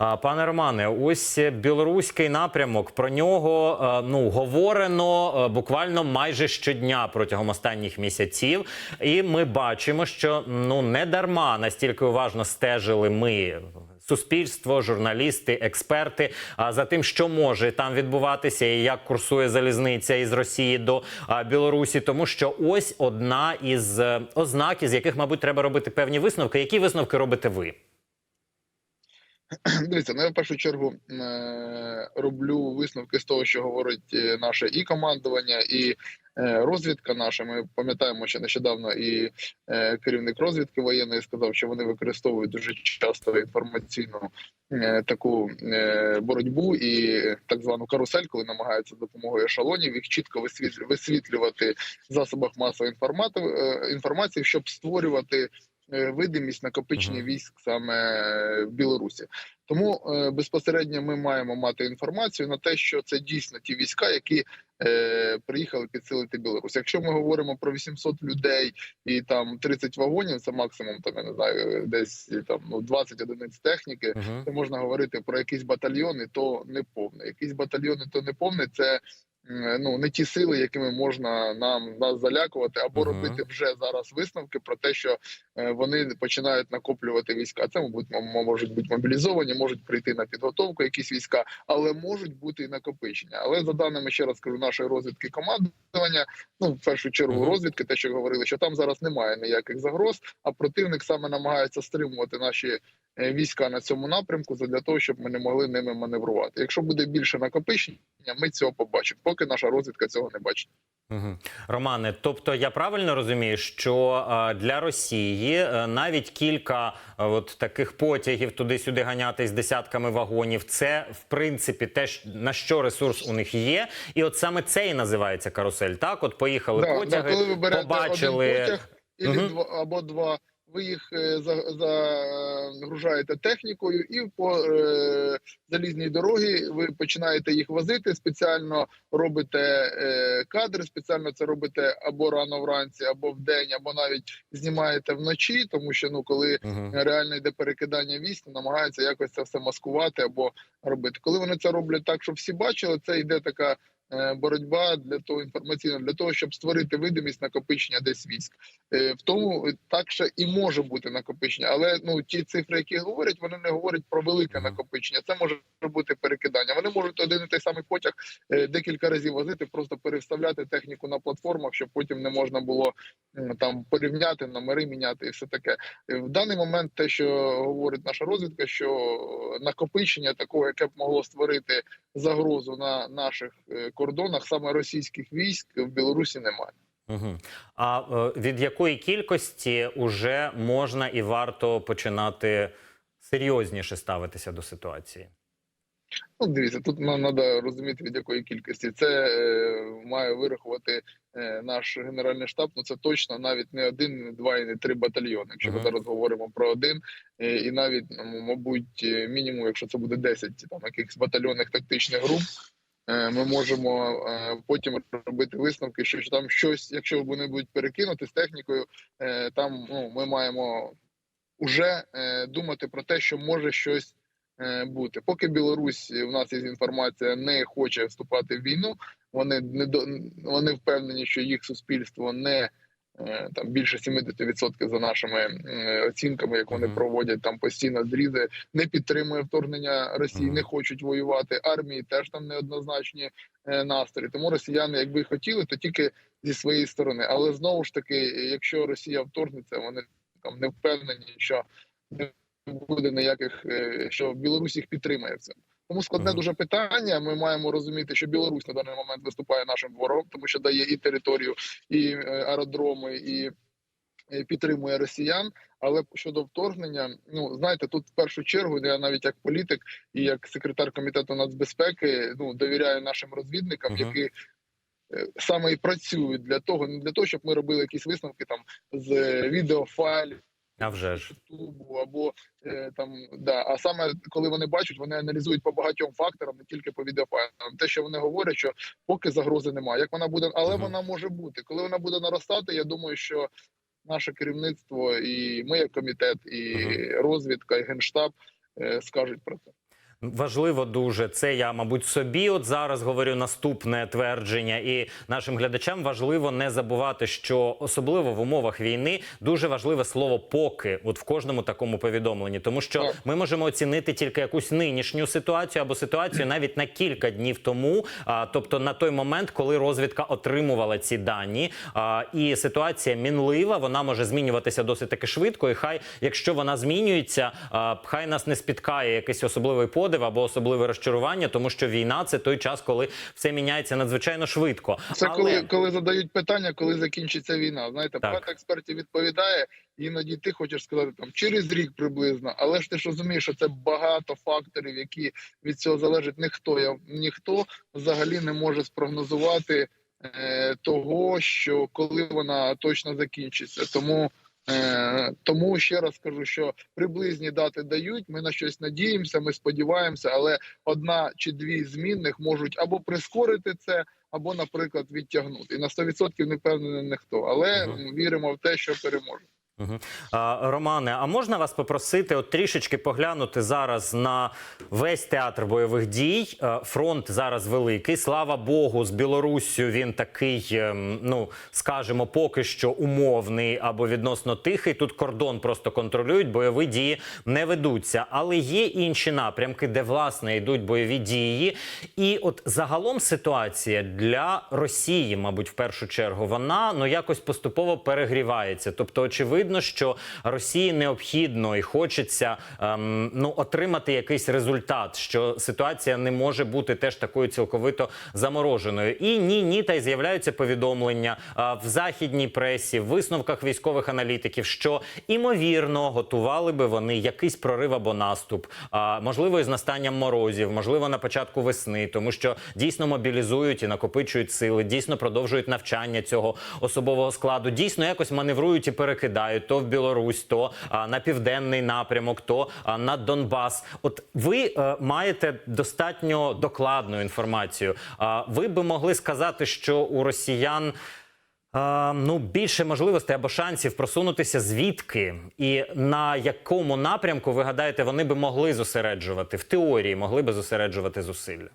Пане Романе, ось білоруський напрямок. Про нього е, ну говорено е, буквально майже щодня протягом останніх місяців. І ми бачимо, що ну не дарма настільки уважно стежили ми. Суспільство, журналісти, експерти а за тим, що може там відбуватися, і як курсує залізниця із Росії до Білорусі, тому що ось одна із е, ознак, із яких, мабуть, треба робити певні висновки. Які висновки робите ви? Дивіться, ну я в першу чергу е, роблю висновки з того, що говорить е, наше і командування, і е, розвідка наша. Ми пам'ятаємо, що нещодавно і керівник розвідки воєнної сказав, що вони використовують дуже часто інформаційну таку боротьбу і так звану карусель, коли намагаються допомогою ешелонів їх чітко висвітлю- висвітлювати в засобах масової інформації, щоб створювати видимість накопичення військ саме е, в Білорусі. Тому е, безпосередньо ми маємо мати інформацію на те, що це дійсно ті війська, які е, приїхали підсилити Білорусь. Якщо ми говоримо про 800 людей і там 30 вагонів, це максимум там я не знаю, десь там ну 20 одиниць техніки. Угу. То можна говорити про якісь батальйони, то не повне. Якісь батальйони, то не повне. Це ну не ті сили, якими можна нам нас залякувати, або Мгм. робити вже зараз висновки про те, що е, вони починають накоплювати війська. Це мабуть можуть бути мобілізовані, можуть прийти на підготовку якісь війська, але можуть бути і накопичення. Але за даними ще раз кажу, нашої розвідки командування, ну в першу чергу Мгм. розвідки, те, що говорили, що там зараз немає ніяких загроз, а противник саме намагається стримувати наші е, війська на цьому напрямку для того, щоб ми не могли ними маневрувати. Якщо буде більше накопичення, ми цього побачимо. Поки наша розвідка цього не бачить. Угу. Романе, тобто я правильно розумію, що е, для Росії е, навіть кілька е, от таких потягів туди-сюди ганяти з десятками вагонів, це в принципі те, на що ресурс у них є, і от саме це і називається карусель. Так, от поїхали Да, потяги, да, коли ви побачили. один потяг два або два. Ви їх е, загружаєте технікою, і по е, залізній дорогі ви починаєте їх возити. Спеціально робите е, кадри, спеціально це робите або рано вранці, або вдень, або навіть знімаєте вночі, тому що ну коли Угу. реально йде перекидання військ, намагаються якось це все маскувати або робити. Коли вони це роблять так, щоб всі бачили, це йде така. Е, Боротьба для того інформаційна для того, щоб створити видимість накопичення десь військ, Е, в тому так ще і може бути накопичення, але ну ті цифри, які говорять, вони не говорять про велике накопичення. Це може бути перекидання. Вони можуть один і той самий потяг е, декілька разів возити, просто переставляти техніку на платформах, щоб потім не можна було там порівняти номери, міняти і все таке. В даний момент те, що говорить наша розвідка, що накопичення такого, яке б могло створити загрозу на наших кордонах, саме російських військ в Білорусі немає. Угу. А е, від якої кількості уже можна і варто починати серйозніше ставитися до ситуації? Ну, дивіться, тут нам треба розуміти від якої кількості це е, має вирахувати е, наш генеральний штаб. Ну це точно навіть не один, не два і не три батальйони. Якщо ми зараз говоримо про один, е, і навіть ну, мабуть, е, мінімум, якщо це буде 10 там якихось батальйонних тактичних груп. Е, Ми можемо е, потім робити висновки, що там щось, якщо вони будуть перекинути з технікою, е, там ну ми маємо вже думати про те, що може щось бути. Поки Білорусь у нас є інформація, не хоче вступати в війну. Вони не вони впевнені, що їх суспільство не там більше 70% за нашими е, оцінками, як вони проводять там постійно зрізи, не підтримує вторгнення Росії, не хочуть воювати. Армії теж там неоднозначні е, настрої. Тому росіяни, якби хотіли, то тільки зі своєї сторони. Але знову ж таки, якщо Росія вторгнеться, вони там не впевнені, що не буде ніяких, е, що Білорусь їх підтримає в цьому. Тому складне дуже питання. Ми маємо розуміти, що Білорусь на даний момент виступає нашим ворогом, тому що дає і територію, і е, аеродроми, і е, підтримує росіян. Але щодо вторгнення, ну знаєте, тут в першу чергу я навіть як політик і як секретар комітету нацбезпеки ну довіряю нашим розвідникам, Мгм. які е, саме і працюють для того, не для того, щоб ми робили якісь висновки там з відеофайлів. А вже ж. Ютубу або е, там да. А саме коли вони бачать, вони аналізують по багатьом факторам, не тільки по відеофайлам. Те, що вони говорять, що поки загрози немає. Як вона буде, але угу. вона може бути. Коли вона буде наростати, я думаю, що наше керівництво і ми, як комітет, і угу. розвідка, і генштаб е, скажуть про це. Важливо дуже це. Я, мабуть, собі от зараз говорю наступне твердження, і нашим глядачам важливо не забувати, що особливо в умовах війни дуже важливе слово поки, от в кожному такому повідомленні, тому що ми можемо оцінити тільки якусь нинішню ситуацію або ситуацію навіть на кілька днів тому, а, тобто на той момент, коли розвідка отримувала ці дані. А, і ситуація мінлива, вона може змінюватися досить таки швидко. І хай, якщо вона змінюється, а, хай нас не спіткає якийсь особливий подив або особливе розчарування, тому що війна це той час, коли все міняється надзвичайно швидко. Це Але- коли, коли задають питання, коли закінчиться війна. Знаєте, Так. багато експертів відповідає, іноді ти хочеш сказати там через рік приблизно, але ж ти ж розумієш, що це багато факторів, які від цього залежать. Ніхто я ніхто взагалі не може спрогнозувати е, того, що коли вона точно закінчиться. Тому. Е, тому ще раз кажу, що приблизні дати дають. Ми на щось надіємося, ми сподіваємося, але одна чи дві змінних можуть або прискорити це, або, наприклад, відтягнути. І на 100% не впевнений ніхто, але Мгм. віримо в те, що переможе. Романе, а можна вас попросити от трішечки поглянути зараз на весь театр бойових дій? Е, Фронт зараз великий. Слава Богу, з Білоруссю він такий, ем, ну скажімо, поки що умовний або відносно тихий. Тут кордон просто контролюють, бойові дії не ведуться. Але є інші напрямки, де власне йдуть бойові дії. І от загалом ситуація для Росії, мабуть, в першу чергу, вона ну якось поступово перегрівається. Тобто, очевидно, що Росії необхідно і хочеться ем, ну отримати якийсь результат, що ситуація не може бути теж такою цілковито замороженою. І ні, ні, та й з'являються повідомлення а, в західній пресі, в висновках військових аналітиків, що імовірно готували би вони якийсь прорив або наступ, а, можливо, із настанням морозів, можливо, на початку весни, тому що дійсно мобілізують і накопичують сили, дійсно продовжують навчання цього особового складу, дійсно якось маневрують і перекидають то в Білорусь, то на південний напрямок, то на Донбас. От ви е, маєте достатньо докладну інформацію. Ви би могли сказати, що у росіян. Ну, більше можливостей або шансів просунутися звідки і на якому напрямку ви гадаєте, вони би могли зосереджувати в теорії, могли би зосереджувати зусилля.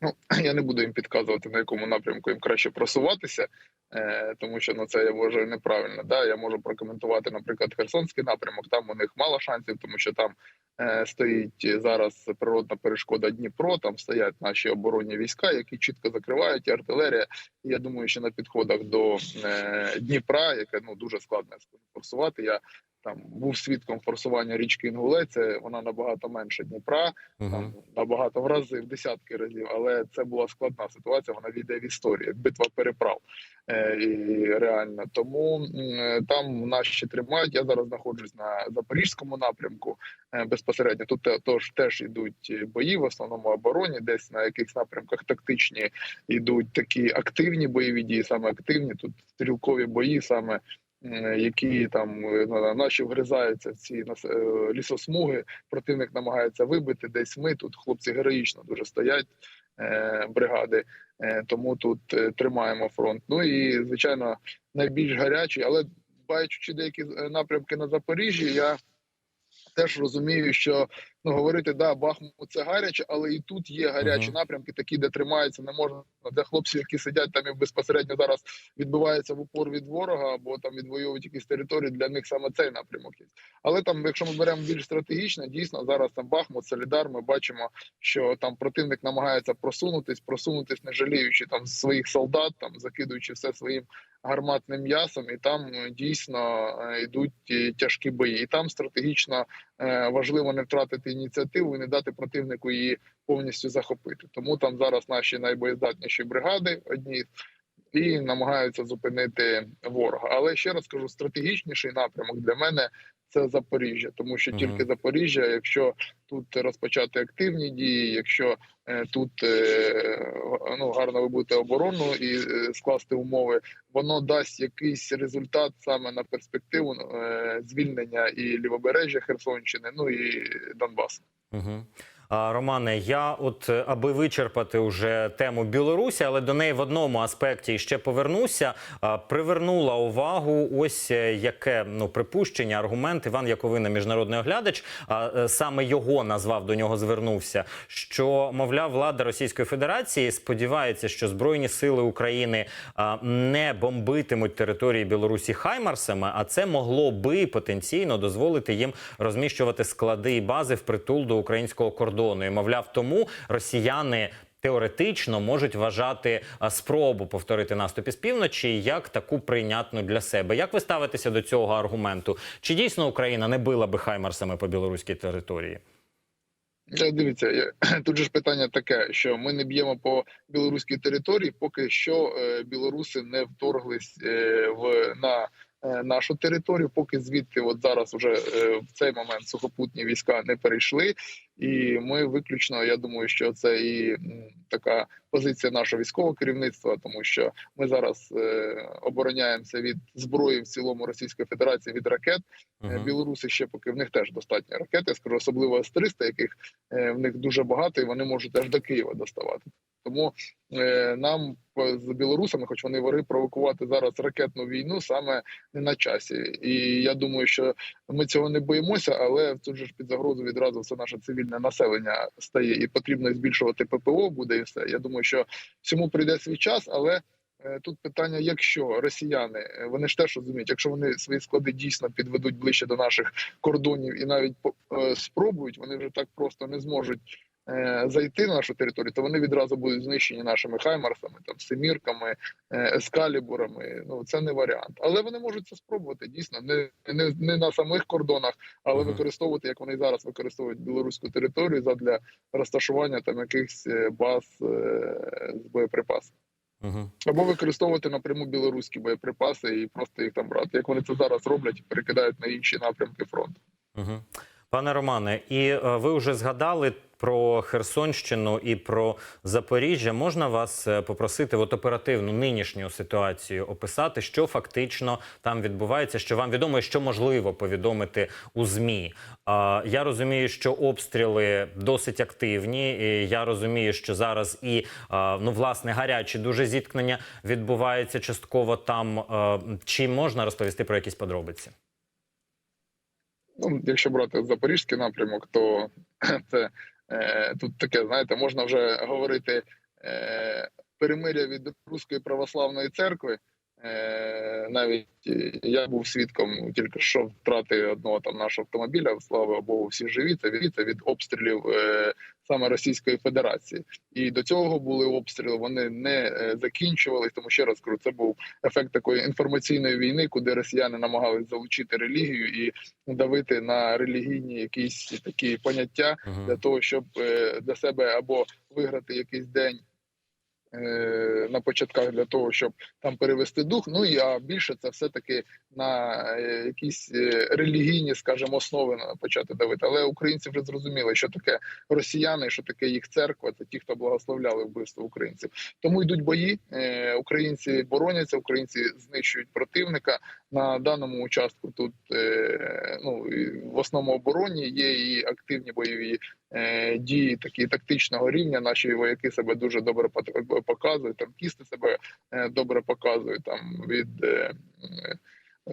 Ну я не буду їм підказувати на якому напрямку їм краще просуватися, е, тому що ну це я вважаю неправильно. Да, я можу прокоментувати, наприклад, Херсонський напрямок. Там у них мало шансів, тому що там е, стоїть зараз природна перешкода Дніпро. Там стоять наші оборонні війська, які чітко закривають і артилерія. І я думаю, що на підходах до е, Дніпра, яке ну дуже складно форсувати. Я там був свідком форсування річки Інгулець. Це вона набагато менше Дніпра там набагато в рази, в десятки разів, але це була складна ситуація. Вона війде в історію, як битва переправ е, і реально. Тому м, там наші тримають. Я зараз знаходжусь на запорізькому напрямку е, безпосередньо. Тут те- тож теж йдуть бої, в основному обороні, десь на якихось напрямках тактичні йдуть такі активні бойові дії, саме активні. Тут стрілкові бої, саме. М, Які там е, на- наші вгризаються в ці е, лісосмуги, противник намагається вибити десь ми тут хлопці героїчно дуже стоять е, бригади, е, тому тут е, тримаємо фронт. Ну і звичайно найбільш гарячий, але бачучи деякі е, напрямки на Запоріжжі, я теж розумію, що ну говорити да, Бахмут це гаряче, але і тут є гарячі Мгм. напрямки, такі, де тримаються, не можна для хлопців, які сидять там і безпосередньо зараз відбиваються в упор від ворога або там відвоюють якісь території. Для них саме цей напрямок є. Але там, якщо ми беремо більш стратегічно, дійсно зараз там Бахмут, Солідар, ми бачимо, що там противник намагається просунутись, просунутись, не жаліючи там своїх солдат, там закидуючи все своїм гарматним м'ясом, і там е, дійсно е, йдуть е, тяжкі бої. І там стратегічно важливо не втратити ініціативу і не дати противнику її повністю захопити. Тому там зараз наші найбоєздатніші бригади одні і намагаються зупинити ворога. Але ще раз кажу, стратегічніший напрямок для мене це Запоріжжя, тому що тільки Запоріжжя, якщо тут розпочати активні дії, якщо е, тут е, ну гарно вибути оборону і е, скласти умови, воно дасть якийсь результат саме на перспективу е, звільнення і лівобережжя Херсонщини, ну і Донбасу. Романе, я от е, аби вичерпати уже тему Білорусі, але до неї в одному аспекті ще повернуся. Привернула увагу ось е, яке ну припущення, аргумент Іван Яковина, міжнародний оглядач. е, Саме його назвав до нього звернувся. Що мовляв, влада Російської Федерації сподівається, що збройні сили України не бомбитимуть території Білорусі Хаймарсами, а це могло би потенційно дозволити їм розміщувати склади і бази в притул до українського кордону. І мовляв, тому росіяни. Теоретично можуть вважати спробу повторити наступ із півночі як таку прийнятну для себе. Як ви ставитеся до цього аргументу? Чи дійсно Україна не била би хаймарсами по білоруській території? Е, Дивіться, тут же ж питання таке, що ми не б'ємо по білоруській території, поки що е, білоруси не вторглись е, в на е, нашу територію, поки звідти, от зараз уже е, в цей момент сухопутні війська не перейшли. І ми виключно, я думаю, що це і така позиція нашого військового керівництва, тому що ми зараз е, обороняємося від зброї в цілому Російської Федерації від ракет. Мгм. Білоруси ще поки в них теж достатньо ракет. Я скажу, особливо С-300, яких е, в них дуже багато, і вони можуть аж до Києва доставати. Тому нам з білорусами, хоч вони вори провокувати зараз ракетну війну, саме не на часі. І я думаю, що ми цього не боїмося, але тут же ж під загрозу відразу все наше цивільне населення стає, і потрібно збільшувати ППО буде і все. Я думаю, що всьому прийде свій час, але. е, Тут питання, якщо росіяни е, вони ж теж розуміють, якщо вони свої склади дійсно підведуть ближче до наших кордонів і навіть е, спробують, вони вже так просто не зможуть зайти на нашу територію, то вони відразу будуть знищені нашими хаймарсами, там семірками, е, ескалібурами. Ну це не варіант, але вони можуть це спробувати дійсно не, не, не на самих кордонах, але використовувати як вони зараз використовують білоруську територію задля розташування там якихось е, баз е, з боєприпасами. Мгм. Або використовувати напряму білоруські боєприпаси і просто їх там брати, як вони це зараз роблять, і перекидають на інші напрямки фронту. Мгм. Пане Романе, і е, ви вже згадали про Херсонщину і про Запоріжжя. Можна вас е, попросити от оперативну нинішню ситуацію описати, що фактично там відбувається, що вам відомо, і що можливо повідомити у змі. Я розумію, що обстріли досить активні. І я розумію, що зараз і ну власне гарячі дуже зіткнення відбуваються частково там. Чи можна розповісти про якісь подробиці? Ну, якщо брати запорізький напрямок, то це е, тут таке, знаєте, можна вже говорити е, перемиря від Руської православної церкви. Е, навіть е, я був свідком тільки що втрати одного там нашого автомобіля. Слава Богу, всі живі. Це від, від обстрілів е, саме Російської Федерації. І до цього були обстріли. Вони не закінчувались. Тому ще раз кажу, це був ефект такої інформаційної війни, куди росіяни намагались залучити релігію і давити на релігійні якісь такі поняття для того, щоб для себе або виграти якийсь день. Е, На початках для того, щоб там перевести дух. Ну і а більше це все таки на е, якісь е, релігійні, скажімо, основи почати давити. Але українці вже зрозуміли, що таке росіяни, що таке їх церква. Це ті, хто благословляли вбивство українців. Тому йдуть бої. Українці бороняться, українці знищують противника на даному участку. Тут ну в основному обороні є і активні бойові дії, такі тактичного рівня. Наші вояки себе дуже добре пот- показують. Танкісти себе е, добре показують там від. е, е,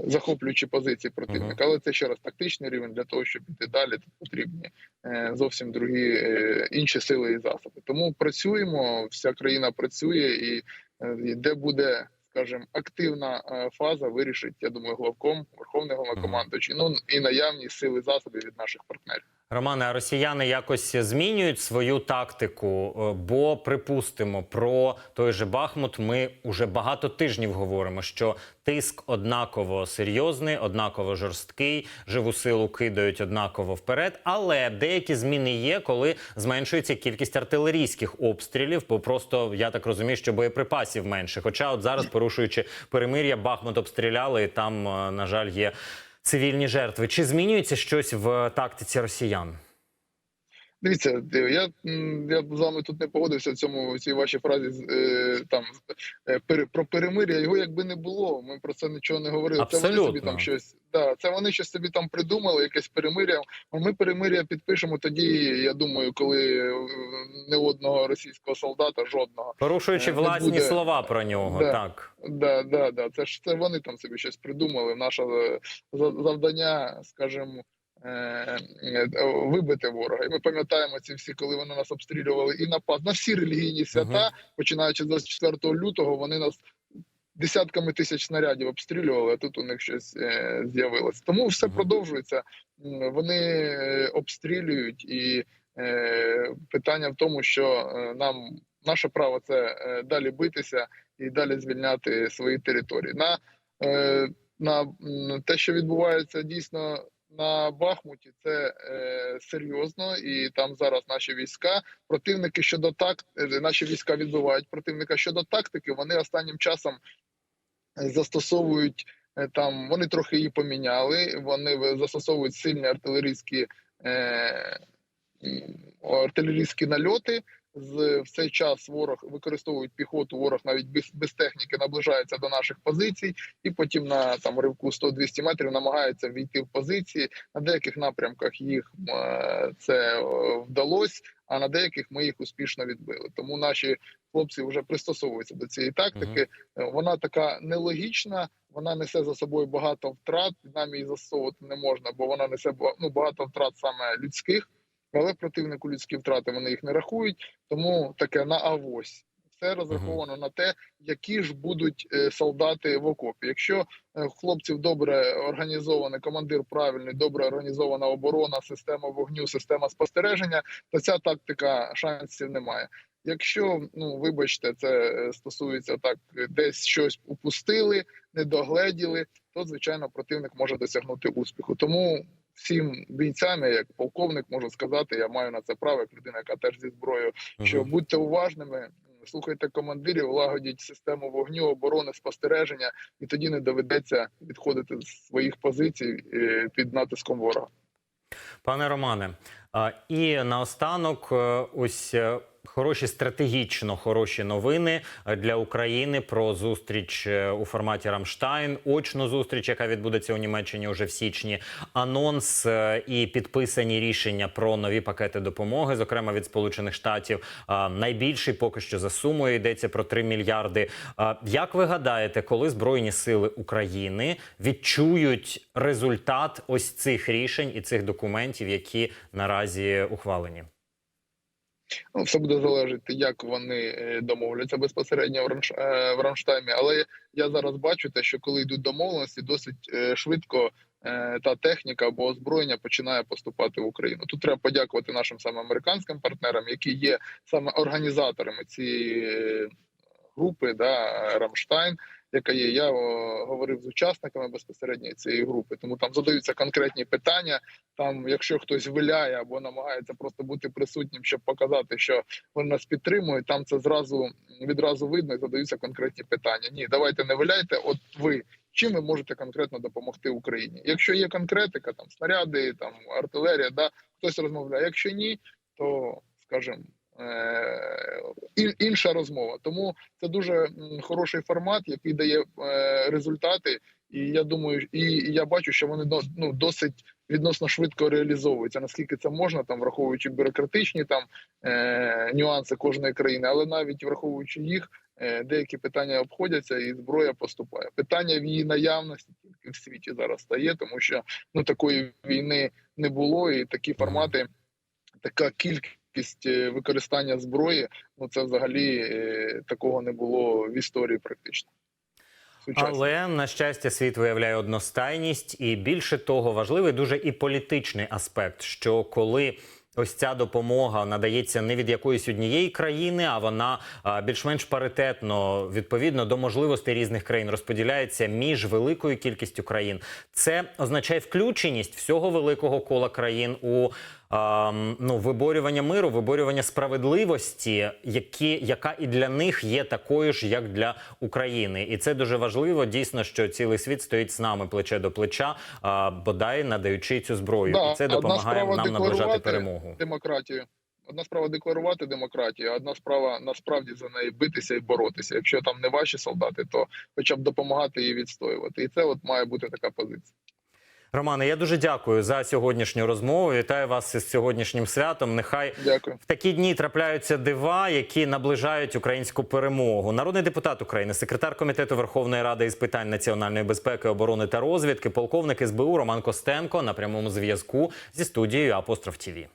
Захоплюючи позиції противника, але це ще раз тактичний рівень для того, щоб іти далі. Тут потрібні е, зовсім другі е, інші сили і засоби. Тому працюємо, вся країна працює, і е, і де буде, скажімо, активна е, фаза, вирішить, я думаю, главком, верховний головнокомандуючий, ну і наявні сили засоби від наших партнерів. Романе, а росіяни якось змінюють свою тактику, Е, бо припустимо про той же Бахмут. Ми уже багато тижнів говоримо, що тиск однаково серйозний, однаково жорсткий, живу силу кидають однаково вперед. Але деякі зміни є, коли зменшується кількість артилерійських обстрілів, бо просто я так розумію, що боєприпасів менше. Хоча, от зараз, порушуючи перемир'я, Бахмут обстріляли, і там, е, на жаль, є цивільні жертви. Чи змінюється щось в тактиці росіян? Дивіться, я, я з вами тут не погодився в цьому в цій вашій фразі е, там е, про перемир'я. Його якби не було. Ми про це нічого не говорили. Це вони собі там щось. Да, це вони щось собі там придумали, якесь перемир'я. Ми перемир'я підпишемо тоді. Я думаю, коли е, не одного російського солдата, жодного. Порушуючи власні буде- слова про нього, Да. так. Да, да, да. Це ж це вони там собі щось придумали. Наше за- завдання, скажімо, вибити ворога. І ми пам'ятаємо ці всі, коли вони нас обстрілювали і напад на всі релігійні свята, починаючи з 24 лютого, вони нас. Десятками тисяч снарядів обстрілювали, а тут у них щось е, з'явилось. Тому все продовжується. Вони е, обстрілюють, і е, питання в тому, що е, нам наше право це е, далі битися і далі звільняти свої території. На, е, на те, що відбувається дійсно на Бахмуті, це е, серйозно, і там зараз наші війська. Противники щодо так, е, наші війська відбивають противника щодо тактики. Вони останнім часом е, застосовують е, там. Вони трохи її поміняли. Вони застосовують сильні артилерійські. Е, артилерійські нальоти. З в цей час ворог використовують піхоту. Ворог навіть без, без техніки наближається до наших позицій, і потім на там ривку 100-200 метрів намагається війти в позиції. На деяких напрямках їх е, це вдалося, а на деяких ми їх успішно відбили. Тому наші хлопці вже пристосовуються до цієї тактики. Е, Вона така нелогічна. Вона несе за собою багато втрат. Нам її застосовувати не можна, бо вона несе ну, багато втрат саме людських. Але противнику людські втрати вони їх не рахують, тому таке на авось. Все розраховано на те, які ж будуть е, солдати в окопі. Якщо е, хлопців добре організований командир правильний, добре організована оборона, система вогню, система спостереження, то ця тактика шансів немає. Якщо ну вибачте, це е, стосується так, десь щось упустили, не догледіли, то звичайно противник може досягнути успіху. Тому всім бійцям, я як полковник, можу сказати, я маю на це право, як людина, яка теж зі зброєю, що Мгм. будьте уважними, слухайте командирів, лагодіть систему вогню, оборони, спостереження, і тоді не доведеться відходити з своїх позицій е, під натиском ворога. Пане Романе, і наостанок, е, ось е, хороші стратегічно хороші новини е, для України про зустріч е, у форматі Рамштайн, очну зустріч, яка відбудеться у Німеччині уже в січні. Анонс е, і підписані рішення про нові пакети допомоги, зокрема від Сполучених Штатів. Найбільший поки що за сумою йдеться про 3 мільярди. Як ви гадаєте, коли збройні сили України відчують результат ось цих рішень і цих документів, які наразі ухвалені? Ну, все буде залежати, як вони е, домовляться безпосередньо в е, Рамштаймі. Але я зараз бачу те, що коли йдуть домовленості, досить е, швидко та техніка або озброєння починає поступати в Україну. Тут треба подякувати нашим саме американським партнерам, які є саме організаторами цієї групи, да, Рамштайн. Яка є, я о, говорив з учасниками безпосередньо цієї групи, тому там задаються конкретні питання. Там, якщо хтось виляє або намагається просто бути присутнім, щоб показати, що вони нас підтримують, там це зразу відразу видно і задаються конкретні питання. Ні, давайте не виляйте. От ви чим ви можете конкретно допомогти Україні? Якщо є конкретика, там снаряди, там артилерія, да хтось розмовляє. Якщо ні, то скажімо, інша розмова. Тому це дуже хороший формат, який дає е, результати. І я думаю, і я бачу, що вони ну, досить відносно швидко реалізовуються. Наскільки це можна, там враховуючи бюрократичні там е, нюанси кожної країни, але навіть враховуючи їх, е, деякі питання обходяться, і зброя поступає. Питання в її наявності тільки в світі зараз стає, тому що ну такої війни не було, і такі формати, така кількість е, використання зброї, ну це взагалі е, такого не було в історії практично. Але на щастя, світ виявляє одностайність, і більше того, важливий дуже і політичний аспект, що коли. Ось ця допомога надається не від якоїсь однієї країни, а вона більш-менш паритетно відповідно до можливостей різних країн розподіляється між великою кількістю країн. Це означає включеність всього великого кола країн у ну, виборювання миру, виборювання справедливості, які, яка і для них є такою ж, як для України. І це дуже важливо. Дійсно, що цілий світ стоїть з нами плече до плеча, бодай надаючи цю зброю. Да, і це допомагає нам наближати перемогу. демократію. Одна справа декларувати демократію, а одна справа насправді за неї битися і боротися. Якщо там не ваші солдати, то хоча б допомагати її відстоювати. І це от має бути така позиція. Романе, я дуже дякую за сьогоднішню розмову. Вітаю вас із сьогоднішнім святом. Нехай Дякую. в такі дні трапляються дива, які наближають українську перемогу. Народний депутат України, секретар комітету Верховної Ради із питань національної безпеки, оборони та розвідки, полковник СБУ Роман Костенко на прямому зв'язку зі студією Апостроф ТІВІ.